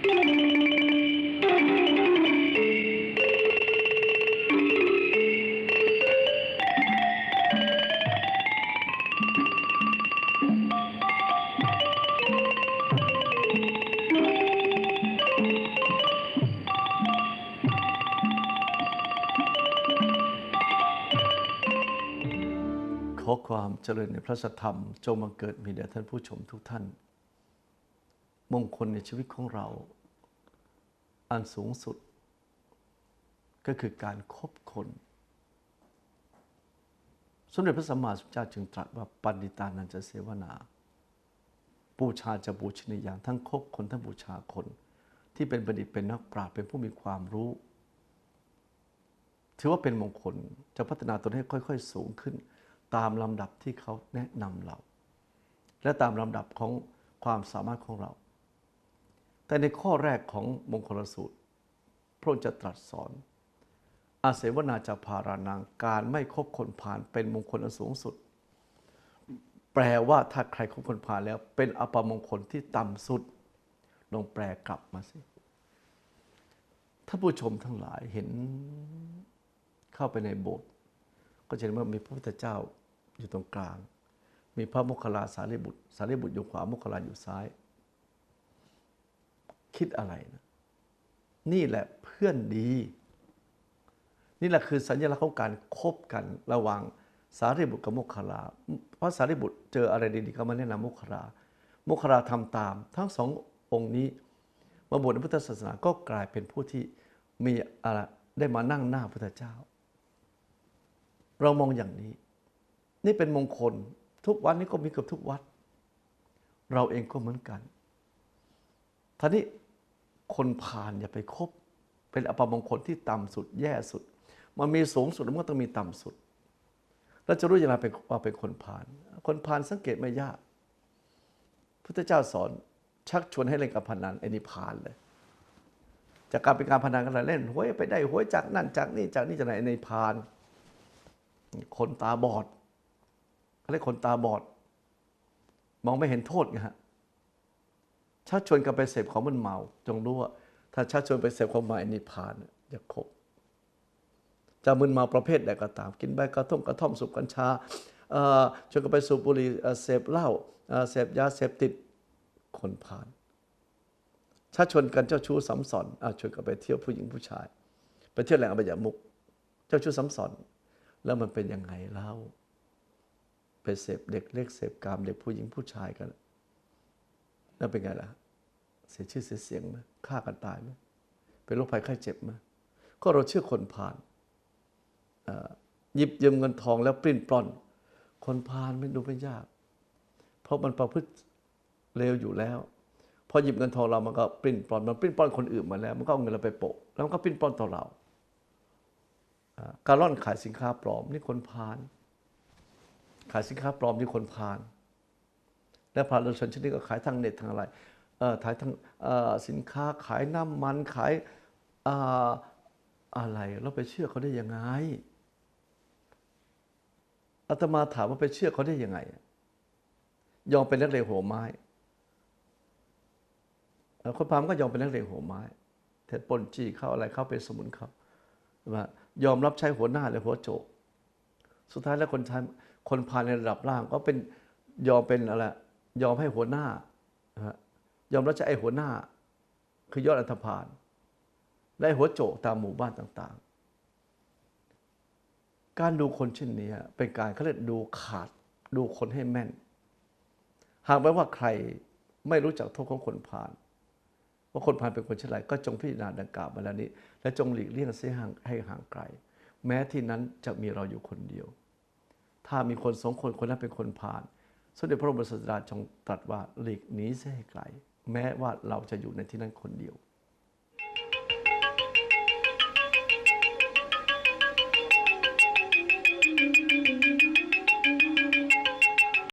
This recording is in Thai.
ขอความเจริญในพระสัทธรรมจงบังเกิดมีแด่ท่านผู้ชมทุกท่าน มงคลในชีวิตของเรา อันสูงสุด ก็คือการคบคน สมเด็จพระสัมมาสัมพุทธเจ้าจึงตรัสว่าปณิตานันจะเสวนา บูชาจะบูชนีอย่างทั้งคบคนทั้งบูชาคน ที่เป็นบัณฑิตเป็นนักปราชญ์เป็นผู้มีความรู้ ถือว่าเป็นมงคลจะพัฒนาตนให้ค่อย ๆ สูงขึ้น ตามลำดับที่เขาแนะนำเรา และตามลำดับของความสามารถของเรา แต่ในข้อแรกของมงคลสูตร พระองค์จะตรัสสอน อาเสวนาจะพารานังการไม่คบคนผ่านเป็นมงคลอันสูงสุด แปลว่าถ้าใครคบคนผ่านแล้ว เป็นอัปมงคลที่ต่ำสุดลองแปลกลับมาสิถ้าผู้ชมทั้งหลายเห็นเข้าไปในโบสถ์ก็จะเห็นว่ามีพระพุทธเจ้าอยู่ตรงกลาง มีพระโมคคัลลาสารีบุตร สารีบุตรอยู่ขวาโมคคัลลาอยู่ซ้าย คิดอะไรนะนี่แหละเพื่อนดี นี่แหละคือสัญลักษณ์ของการคบกันระหว่างสารีบุตรกับโมคคลา เพราะสารีบุตรเจออะไรดีๆก็มาแนะนำโมคคลาโมคคลาทำตาม ทั้งสององค์นี้มาบวชในพุทธศาสนาก็กลายเป็นผู้ที่มีอะไรได้มานั่งหน้าพระพุทธเจ้า เรามองอย่างนี้ นี่เป็นมงคลทุกวันนี้ก็มีเกือบทุกวัด เราเองก็เหมือนกันท่านี้ คนผ่านอย่าไปคบ เป็นอัปมงคลที่ต่ำสุดแย่สุด มันมีสูงสุดมันก็ต้องมีต่ำสุด แล้วจะรู้ยังไงเป็นว่าเป็นคนผ่าน คนผ่านสังเกตไม่ยากพุทธเจ้าสอนชักชวนให้เล่นกับพนันไอ้นี่ผ่านเลย จากการเป็นการพนันกันเล่นหวยไปได้หวยจากนั่นจากนี่จากนี่จากไหนในพาน คนตาบอดเขาเรียกคนตาบอด มองไม่เห็นโทษไงฮะ ชักชวนกันไปเสพของมึนเมา จงรู้ว่า ถ้าชักชวนไปเสพของเมาไอ้นิพพานเนี่ยอย่าคบจะมึนเมาประเภทใดก็ตาม กินใบกระท่อมกระท่อมสูบกัญชาชวนกันไปสูบบุหรี่เสพเหล้าเสพยาเสพติดคนผ่านชักชวนกันเจ้าชู้สัมสอนอชวนกันไปเที่ยวผู้หญิงผู้ชาย ไปเที่ยวแหล่งอบายมุก เจ้าชู้สัมสอนแล้วมันเป็นยังไงเล่าไปเสพเด็กเล็กเสพกามเด็กผู้หญิงผู้ชายกัน แล้วเป็นไงล่ะ เสียชื่อเสียเสียงไหมฆ่ากันตายไหมเป็นโรคภัยไข้เจ็บไหมก็เราเชื่อคนผ่านหยิบยืมเงินทองแล้วปลิ้นปล้อน คนผ่านไม่ดูไม่ยาก เพราะมันประพฤติเลวอยู่แล้ว พอหยิบเงินทองเรามันก็ปลิ้นปล้อน มันปลิ้นปล้อนคนอื่นมาแล้ว มันก็เอาเงินเราไปโปะ แล้วมันก็ปลิ้นปล้อนต่อเราการล่อนขายสินค้าปลอมนี่คนพาลขายสินค้าปลอมนี่คนพาล และพาลชนชนิดก็ขายทางเน็ตทางอะไรเอ่อขายทางเอ่อสินค้าขายน้ำมันขายอ่าอะไรเราไปเชื่อเขาได้ยังไงอาตมาถามว่าไปเชื่อเขาได้ยังไง ยอมเป็นนักเลงหัวไม้คนพาลก็ยอมเป็นนักเลงหัวไม้เท็จปล้นจี้เข้าอะไรเข้าเป็นสมุนเขาว่ายอมรับใช้หัวหน้าเลยหัวโจก สุดท้ายแล้วคนใช้คนพาในระดับล่างก็เป็นยอมเป็นอะไร ยอมให้หัวหน้า ยอมรับใช้ไอ้หัวหน้า คือยอดอันธพาลและหัวโจกตามหมู่บ้านต่าง ๆ การดูคนเช่นนี้เป็นการเขาเรียกดูขาดดูคนให้แม่น หากแม้ว่าใครไม่รู้จักโทษของคนพาลว่าคนพาลเป็นคนเช่นไรก็จงพิจารณาดังกล่าวมาแล้วนี้ และจงหลีกเลี่ยงเสียห่างให้ห่างไกล แม้ที่นั้นจะมีเราอยู่คนเดียว ถ้ามีคนสองคนคนนั้นเป็นคนผ่าน สมเด็จพระบรมศาสดาทรงตรัสว่าหลีกหนีเสียให้ไกล แม้ว่าเราจะอยู่ในที่นั้นคนเดียว